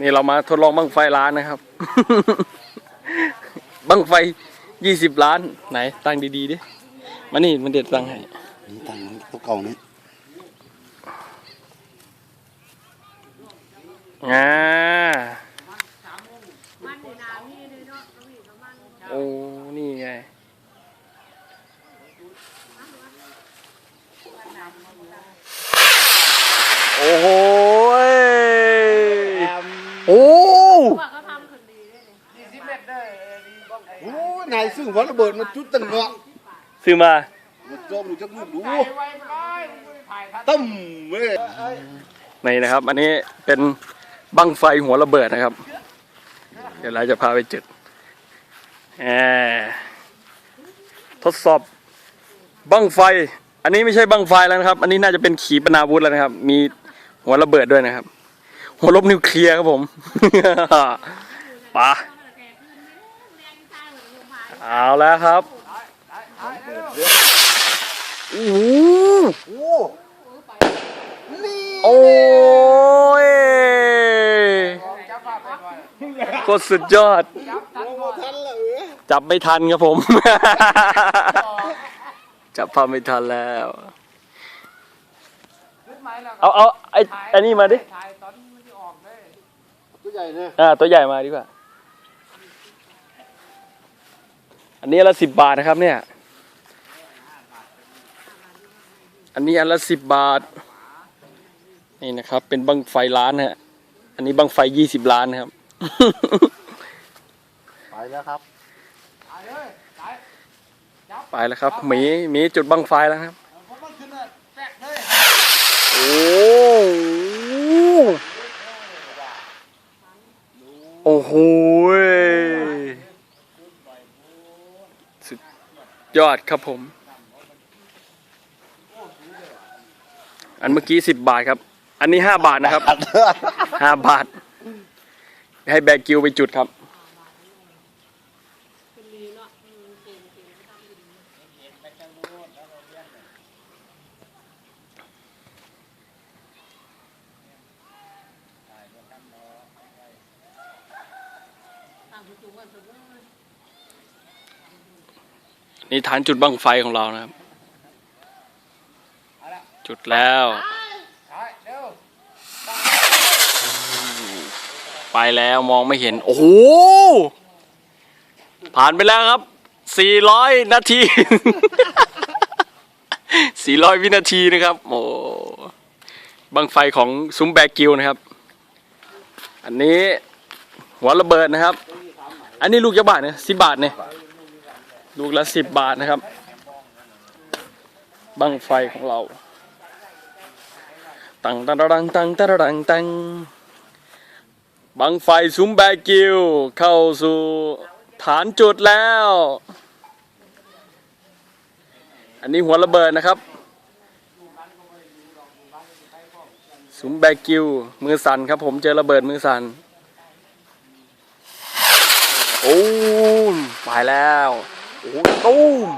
นี่เรามาทดลองบังไฟล้านนะครับ บังไฟยี่สิบล้าน ไหน ตั้งดีๆดิมานี่มันเด็ดตั้งให้นี่ตังค์ตัวเก่านี่อ่าโอ้นี่ไงโอ้โหยโอ้ โอ้ยนายซึ่งหัวระเบิดมันจุดตั้งเงาะซื้อมามันโจมดูจักลูกดูตั้มเว้ยนี่นะครับ อันนี้เป็นบั้งไฟหัวระเบิดนะครับ เดี๋ยวเราจะพาไปจุดแหมทดสอบบั้งไฟ อันนี้ไม่ใช่บั้งไฟแล้วนะครับ อันนี้น่าจะเป็นขีปนาวุธแล้วนะครับ มีหัวระเบิดด้วยนะครับ หัวลบนิวเคลียร์ครับผม ปะ เอาแล้วครับโอ้โหโอ้นี่โอ้ยโคตรสุดยอดโอ้โหทันละเออจับไม่ทันครับผม จับภาพไม่ทันแล้ว เอาเอาไอ้ไอ้นี่มาดิ ตัวใหญ่เนี่ยอ่าตัวใหญ่มาดีกว่า อันนี้อันละสิบบาทนะครับเนี่ย อันนี้อันละสิบบาท นี่นะครับ เป็นบังไฟล้านฮะ อันนี้บังไฟยี่สิบล้านนะครับ ไปแล้วครับ ไปแล้วครับหมีหมีจุดบังไฟแล้วครับ โอ้โหโอ้โหสุด ยอดครับผม อันเมื่อกี้สิบบาทครับ อันนี้ห้าบาทนะครับห้าบาท ให้แบกกิวไปจุดครับนี่ นี่ฐานจุดบังไฟของเรานะครับ จุดแล้ว ไปแล้วมองไม่เห็น โอ้โห ผ่านไปแล้วครับ 400 นาที 400 วินาทีนะครับ โอ้บังไฟของซุ้มแบกกิวนะครับ อันนี้หัวระเบิดนะครับ อันนี้ลูกยาบาทเนี่ยสิบบาทเนี่ย ลูกละสิบบาทนะครับ บังไฟของเรา ตังตังตังตังตังตังตังบังไฟซุ้มแบกิว เข้าสู่ฐานจุดแล้ว อันนี้หัวระเบิดนะครับซุ้มแบกิว มือสั่นครับผมเจอระเบิดมือสั่นโอ้ไปแล้ว โอ้โหตูม